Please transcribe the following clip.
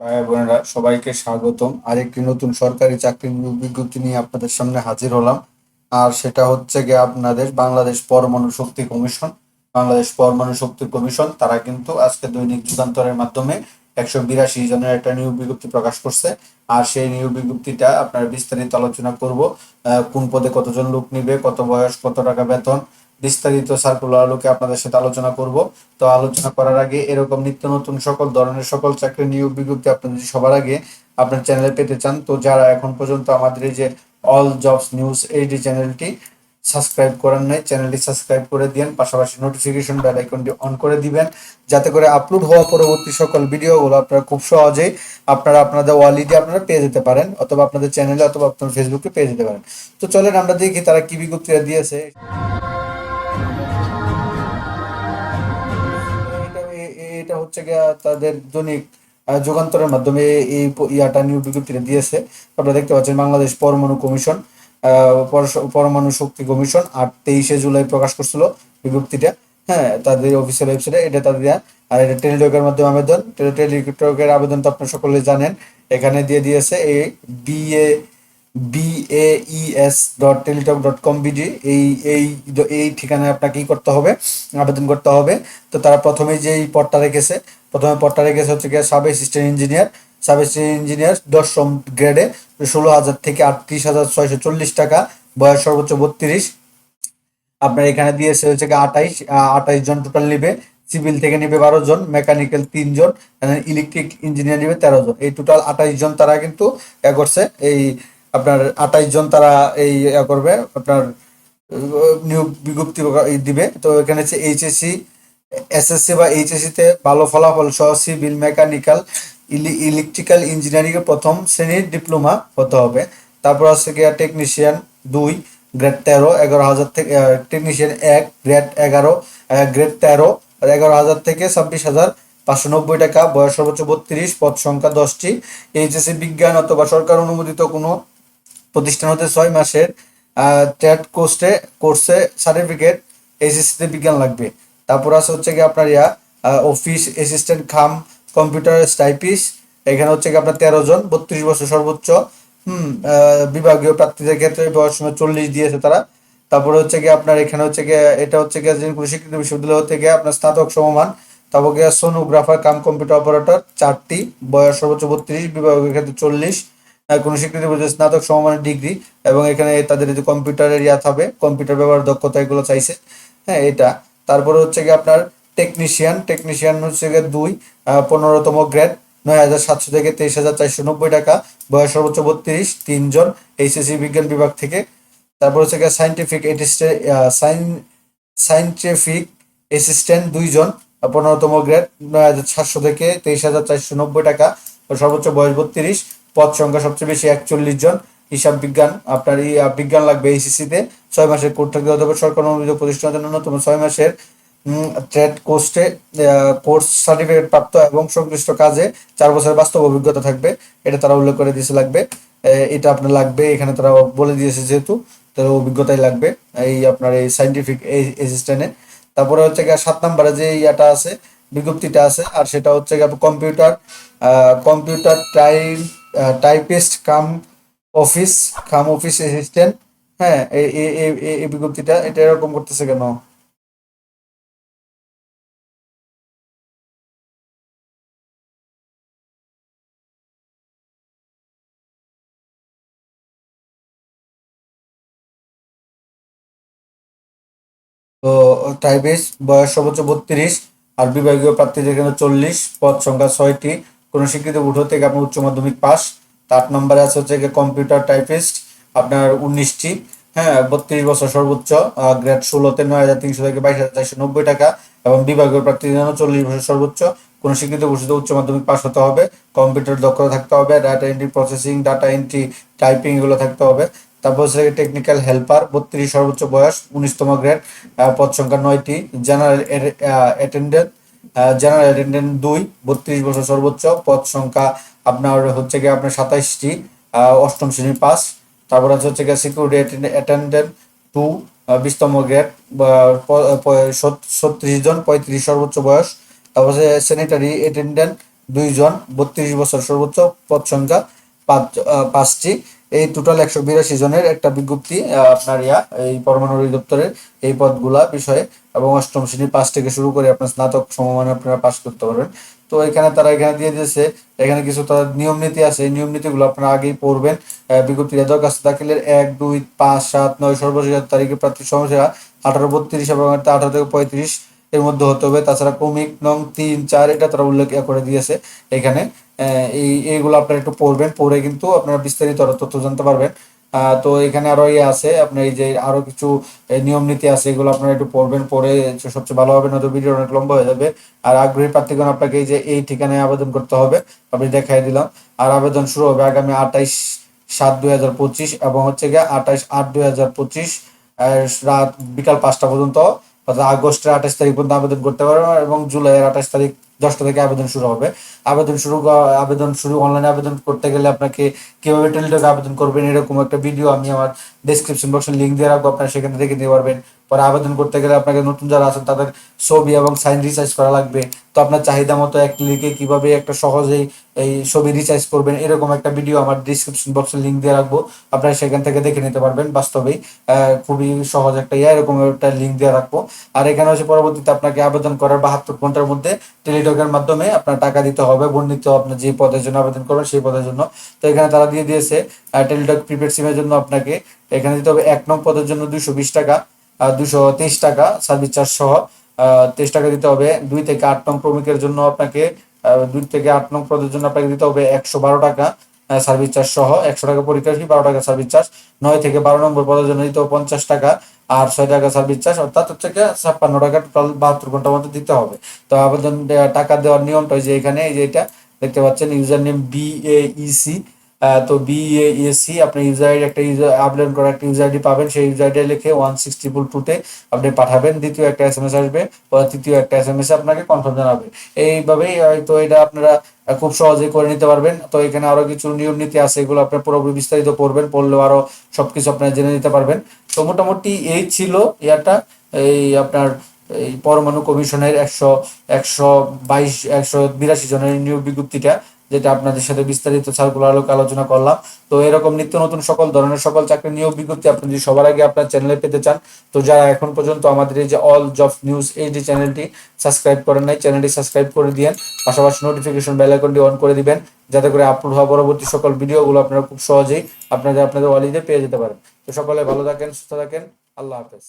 ভাই বোনেরা, সবাইকে স্বাগতম। আরেকটি নতুন সরকারি চাকরির বিজ্ঞপ্তি নিয়ে আপনাদের সামনে হাজির হলাম। আর সেটা হচ্ছে গিয়ে আপনাদের বাংলাদেশ পরমাণু শক্তি কমিশন। বাংলাদেশ পরমাণু শক্তি কমিশন, তারা কিন্তু আজকে দৈনিক যুগান্তরের মাধ্যমে একশো বিরাশি জনের একটা নিয়োগ বিজ্ঞপ্তি প্রকাশ করছে। আর সেই নিয়োগ বিজ্ঞপ্তিটা আপনারা বিস্তারিত আলোচনা করব কোন পদে কতজন লোক নিবে, কত বয়স, কত টাকা বেতন বিস্তারিত সার্কুলার আলোকে আপনাদের সাথে আলোচনা করব। তো আলোচনা করার আগে এরকম নিত্য নতুন সকল ধরনের সকল চাকরির নিয়োগ বিজ্ঞপ্তি আপনি যদি সবার আগে আপনার চ্যানেলে পেতে চান, তো যারা এখন পর্যন্ত আমাদের এই যে অল জবস নিউজ এইচডি চ্যানেলটি সাবস্ক্রাইব করেন নাই, চ্যানেলটি সাবস্ক্রাইব করে দিন পাশাপাশি নোটিফিকেশন বেল আইকনটি অন করে দিবেন, যাতে করে আপলোড হওয়া পরবর্তী সকল ভিডিওগুলো আপনারা খুব সহজেই আপনারা আপনাদের ওয়ালিডি আপনারা পেয়ে যেতে পারেন, অথবা আপনাদের চ্যানেলে অথবা আপনার ফেসবুকে পেয়ে যেতে পারেন। তো চলেন আমরা দেখি তারা কি বিজ্ঞপ্তিটা দিয়েছে। হচ্ছে গিয়া তাদের দৈনিক যুগান্তরের মাধ্যমে এই ইয়াটা নিয়োগ বিজ্ঞপ্তিটা দিয়েছে। আপনারা দেখতে পাচ্ছেন বাংলাদেশ পরমাণু কমিশন পরমাণু শক্তি কমিশন আর তেইশে জুলাই প্রকাশ করছিল বিজ্ঞপ্তিটা। হ্যাঁ তাদের অফিসিয়াল ওয়েবসাইটে এটা তাদের আর এটা টেলিটকের মাধ্যমে আবেদন। টেলিটকের আবেদন তো আপনারা সকলে জানেন। এখানে দিয়ে দিয়েছে এই BA BAES dot Teletalk dot com BD এই এই এই ঠিকানায় আপনাকে কি করতে হবে, আবেদন করতে হবে। তো তারা প্রথমে যেই পদটা রেখেছে, প্রথমে পদটা রেখেছে হচ্ছে গিয়ে sub assistant engineer sub assistant engineer দশম গ্রেডে ষোলো হাজার থেকে আটত্রিশ হাজার ছয়শো চল্লিশ টাকা, বয়স সর্বোচ্চ বত্রিশ। আপনার এখানে দিয়েছে হচ্ছে গিয়ে আঠাইশ আঠাইশ জন টোটাল নিবে। সিভিল থেকে নিবে বারো জন মেকানিক্যাল তিনজন ইলেকট্রিক ইঞ্জিনিয়ার নিবে তেরো জন। এই টোটাল আঠাইশ জন তারা কিন্তু করছে। এই আপনার আঠাইশ জন তারা এই করবে, আপনার নিয়োগ বিজ্ঞপ্তি দিবে। তো এখানে হচ্ছে এইচএসসি এসএসসি বা এইচএসসি তে ভালো ফলাফল সহ সিভিল মেকানিক্যাল ইলেকট্রিক্যাল ইঞ্জিনিয়ারিং এর প্রথম শ্রেণির ডিপ্লোমা হতে হবে। তারপর হচ্ছে গিয়া টেকনিশিয়ান দুই গ্রেড তেরো, এগারো হাজার থেকে টেকনিশিয়ান এক গ্রেড এগারো গ্রেড তেরো এগারো হাজার থেকে ছাব্বিশ হাজার পাঁচশো নব্বই টাকা। বয়স সর্বোচ্চ বত্রিশ, পদ সংখ্যা দশটি। এইচএসসি বিজ্ঞান অথবা সরকার অনুমোদিত কোনো প্রতিষ্ঠান হতে ছয় মাসের ট্যাট কোর্সে কোর্সে সার্টিফিকেট এসএসসিতে বিজ্ঞান লাগবে। তারপর আছে হচ্ছে কি আপনার ইয়া office assistant cum computer typist এখানে হচ্ছে কি আপনার তেরো জন, বত্রিশ বছর সর্বোচ্চ, হুম বিভাগীয় প্রার্থীদের ক্ষেত্রে বয়স চল্লিশ দিয়েছে তারা। তারপরে হচ্ছে কি আপনার এখানে হচ্ছে কি এটা হচ্ছে কি কোনো স্বীকৃত বিশ্ববিদ্যালয় গিয়ে আপনার স্নাতক সমমান, তারপর সোনোগ্রাফার কাম কম্পিউটার অপারেটর চারটি, বয়স সর্বোচ্চ বত্রিশ বিভাগের ক্ষেত্রে চল্লিশ কোনো স্বীকৃতি বলতে স্নাতক সমমানের ডিগ্রি এবং এখানে তাদের যে কম্পিউটারের ইয়া থাকবে কম্পিউটার ব্যবহার দক্ষতা এগুলো চাইছে। হ্যাঁ এটা। তারপরে হচ্ছে কি আপনার টেকনিশিয়ান টেকনিশিয়ান হচ্ছে গিয়ে দুই পনেরোতম গ্রেড নয় হাজার সাতশো থেকে তেইশ হাজার চারশো নব্বই টাকা, বয়স সর্বোচ্চ বত্রিশ, তিনজন এইচএসসি বিজ্ঞান বিভাগ থেকে। তারপর হচ্ছে গিয়ে সাইন্টিফিক সাইন্টিফিক অ্যাসিস্ট্যান্ট দুইজন, পনেরোতম গ্রেড নয় হাজার সাতশো থেকে তেইশ হাজার চারশো নব্বই টাকা, সর্বোচ্চ বয়স বত্রিশ পদ সংখ্যা সবচেয়ে বেশি, একচল্লিশ জন। হিসাব বিজ্ঞান, আপনার বিজ্ঞান লাগবে এইচএসসিতে ছয় মাসের কোর্স থাকতে হবে সরকার অনুমোদিত প্রতিষ্ঠানের জন্য ন্যূনতম ছয় মাসের ট্রেড কোর্সে কোর্স সার্টিফিকেট প্রাপ্ত এবং সংশ্লিষ্ট কাজে চার বছরের বাস্তব অভিজ্ঞতা থাকবে। এটা তারা উল্লেখ করে দিয়েছে, লাগবে। এটা আপনার লাগবে, এখানে তারা বলে দিয়েছে যেহেতু, তার অভিজ্ঞতাই লাগবে এই আপনার এই সাইন্টিফিক অ্যাসিস্ট্যান্টে তারপরে হচ্ছে গিয়ে সাত নম্বরে যে ইয়াটা আছে, বিজ্ঞপ্তিটা আছে, আর সেটা হচ্ছে গিয়ে computer computer type typist cum office cum office assistant হ্যাঁ এই বিজ্ঞপ্তিটা, এটা এরকম করতেছে কেন? তো টাইপিস্ট বয়স সর্বোচ্চ বত্রিশ, আর বিভাগীয় প্রার্থীদের এখানে চল্লিশ, পদ সংখ্যা ছয়টি কোন স্বীকৃত বোর্ড থেকে আপনার উচ্চ মাধ্যমিক পাস। আট নম্বরে আছে হচ্ছে কম্পিউটার টাইপিস্ট আপনার উনিশটি। হ্যাঁ বত্রিশ বছর সর্বোচ্চ গ্রেড ষোলোতে নয় হাজার তিনশো থেকে বাইশ হাজার চারশো নব্বই টাকা এবং বিভাগীয় প্রার্থীদের জন্য চল্লিশ বছর সর্বোচ্চ। কোন স্বীকৃত ঘোষিত উচ্চ মাধ্যমিক পাস হতে হবে। কম্পিউটার দক্ষতা থাকতে হবে data entry processing data entry typing এগুলো থাকতে হবে। তারপর হচ্ছে টেকনিক্যাল হেল্পার বত্রিশ সর্বোচ্চ বয়স, উনিশতম গ্রেড পদ সংখ্যা নয়টি। জেনারেল অ্যাটেন্ডেন্ট জেনারেল অ্যাটেন্ডেন্ট দুই, বত্রিশ বছর সর্বোচ্চ, পদ সংখ্যা আপনার হচ্ছে গিয়ে আপনার সাতাইশটি অষ্টম শ্রেণি পাস। তারপর আছে হচ্ছে গিয়ে সিকিউরিটি অ্যাটেন্ডেন্ট টু বিশতম গ্রেড ছত্রিশ জন, পঁয়ত্রিশ সর্বোচ্চ বয়স। তারপর হচ্ছে স্যানিটারি অ্যাটেন্ডেন্ট দুইজন, বত্রিশ বছর সর্বোচ্চ, পদ সংখ্যা পাঁচ পাঁচটি। এই টোটাল একশো বিরাশি জনের একটা বিজ্ঞপ্তি আপনার ইয়া এই পরমাণু অধিদপ্তরের এই পদগুলা বিষয়ে এবং অষ্টম শ্রেণি পাস থেকে শুরু করে আপনার স্নাতক সমমানে আপনারা পাশ করতে পারবেন। তো এখানে তারা এখানে দিয়ে দিয়েছে এখানে কিছু তার নিয়ম নীতি আছে এই নিয়ম নীতিগুলো আপনারা আগেই পড়বেন। আহ, বিজ্ঞপ্তিটা দরখাস্ত দাখিলের এক দুই পাঁচ সাত নয় সর্বশেষ তারিখে প্রার্থী সমস্যা আঠারো বত্রিশ এবং আঠারো থেকে পঁয়ত্রিশ এর মধ্যে হতে হবে। তাছাড়া ক্রমিক নং তিন, চার এটা তারা উল্লেখ করে দিয়েছে এখানে। এই, এইগুলো আপনারা একটু পড়বেন, পড়ে কিন্তু আপনারা বিস্তারিত আরও তথ্য জানতে পারবেন। তো এখানে আরও ইয়ে আছে, আপনার এই যে আরও কিছু নিয়ম নীতি আছে, এগুলো আপনারা একটু পড়বেন, পড়ে সবচেয়ে ভালো হবে, নয়তো ভিডিও অনেক লম্বা হয়ে যাবে। আর আগ্রহী প্রার্থীগণ, আপনাকে এই যে এই ঠিকানায় আবেদন করতে হবে, আমি দেখাই দিলাম। আর আবেদন শুরু হবে আগামী আঠাইশ সাত দুই হাজার পঁচিশ এবং হচ্ছে গিয়ে আঠাইশ আট দুই হাজার পঁচিশ রাত বিকাল পাঁচটা পর্যন্ত। অর্থাৎ আগস্টের আঠাশ তারিখ পর্যন্ত আবেদন করতে পারবে এবং জুলাইয়ের আঠাশ তারিখ দশটা থেকে আবেদন শুরু হবে। আবেদন শুরু আবেদন শুরু অনলাইনে আবেদন করতে গেলে আপনাকে কীভাবে টেলিটকে আবেদন করবেন, এরকম একটা ভিডিও আমি আমার ডিসক্রিপশন বক্সে লিঙ্ক দিয়ে রাখব, আপনারা সেখানে দেখে নিতে পারবেন। পরে আবেদন করতে গেলে আপনাকে নতুন যারা আছেন তাদের ছবি এবং সাইন রিচার্জ করা লাগবে। তো আপনার চাহিদা মতো এক ক্লিকে কীভাবে একটা সহজেই এই ছবি রিচার্জ করবেন এরকম একটা ভিডিও আমার ডিসক্রিপশন বক্সে লিঙ্ক দিয়ে রাখব। আপনারা সেখান থেকে দেখে নিতে পারবেন বাস্তবেই। খুবই সহজ একটা ইয়া এরকম একটা লিঙ্ক দিয়ে রাখব। আর এখানে হচ্ছে পরবর্তীতে আপনাকে আবেদন করার বাহাত্তর ঘণ্টার মধ্যে টেলিটকের মাধ্যমে আপনার টাকা দিতে হবে, বর্ণিত আপনার যে পদের জন্য আবেদন করবেন সেই পদের জন্য। তো এখানে তারা দিয়ে দিয়েছে টেলিটক প্রিপেড সিমের জন্য আপনাকে এখানে দিতে হবে এক নং পদের জন্য দুইশো বিশ টাকা। দুশো তেইশ টাকা, সার্ভিস চার্জ সহ তেইশ টাকা দিতে হবে। দুই থেকে আট নং ক্রমিকের জন্য আপনাকে দুই থেকে আট নং পদের জন্য আপনাকে দিতে হবে একশো বারো টাকা সার্ভিস চার্জ সহ। একশো টাকা পরীক্ষা ফি বারো টাকা সার্ভিস চার্জ। নয় থেকে বারো নম্বর পদের জন্য দিতে হবে পঞ্চাশ টাকা, আর ছয় টাকা সার্ভিস চার্জ। অর্থাৎ হচ্ছে ছাপ্পান্ন টাকা টোটাল বাহাত্তর ঘণ্টার মধ্যে দিতে হবে। তো আবেদন টাকা দেওয়ার নিয়মটা যে এখানে, এই যে এটা দেখতে পাচ্ছেন, user name B A EC তো বি এ এসি আপনি ইউজার আইডি একটা ইউজার আবেদন করার একটা ইউজার আইডি পাবেন। সেই ইউজার আইডি লিখে ওয়ান সিক্স ট্রিপল টুতে আপনি পাঠাবেন। দ্বিতীয় একটা এস এম এস আসবে তৃতীয় একটা এস এম এস আপনাকে কনফার্ম জানাবে। এইভাবেই হয়তো এটা আপনারা খুব সহজেই করে নিতে পারবেন। তো এখানে আরও কিছু নিয়ম নীতি আছে, এগুলো আপনার পুরোপুরি বিস্তারিত পড়বেন, পড়লেও আরও সবকিছু আপনারা জেনে নিতে পারবেন। তো মোটামুটি এই ছিল ইয়াটা। এই আপনার, এই পরমাণু কমিশনের একশো একশো বাইশ, একশো বিরাশি জনের নিয়োগ বিজ্ঞপ্তিটা। যেটা আপনাদের সাথে বিস্তারিত সার্কুলার আলোকে আলোচনা করলাম। তো এরকম নিত্য নতুন সকল ধরনের সকল চাকরি নিয়োগ বিজ্ঞপ্তি আপনি যদি সবার আগে আপনার চ্যানেলে পেতে চান, তো যারা এখন পর্যন্ত আমাদের এই যে অল জব নিউজ এই যে চ্যানেলটি সাবস্ক্রাইব করেন নাই চ্যানেলটি সাবস্ক্রাইব করে দিয়েন, পাশাপাশি নোটিফিকেশন বেল আইকনটি অন করে দিবেন, যাতে করে আপলোড হওয়া পরবর্তী সকল ভিডিওগুলো আপনারা খুব সহজেই আপনাদের আপনাদের ওয়ালিতে পেয়ে যেতে পারেন। তো সকলে ভালো থাকেন, সুস্থ থাকেন, আল্লাহ হাফেজ।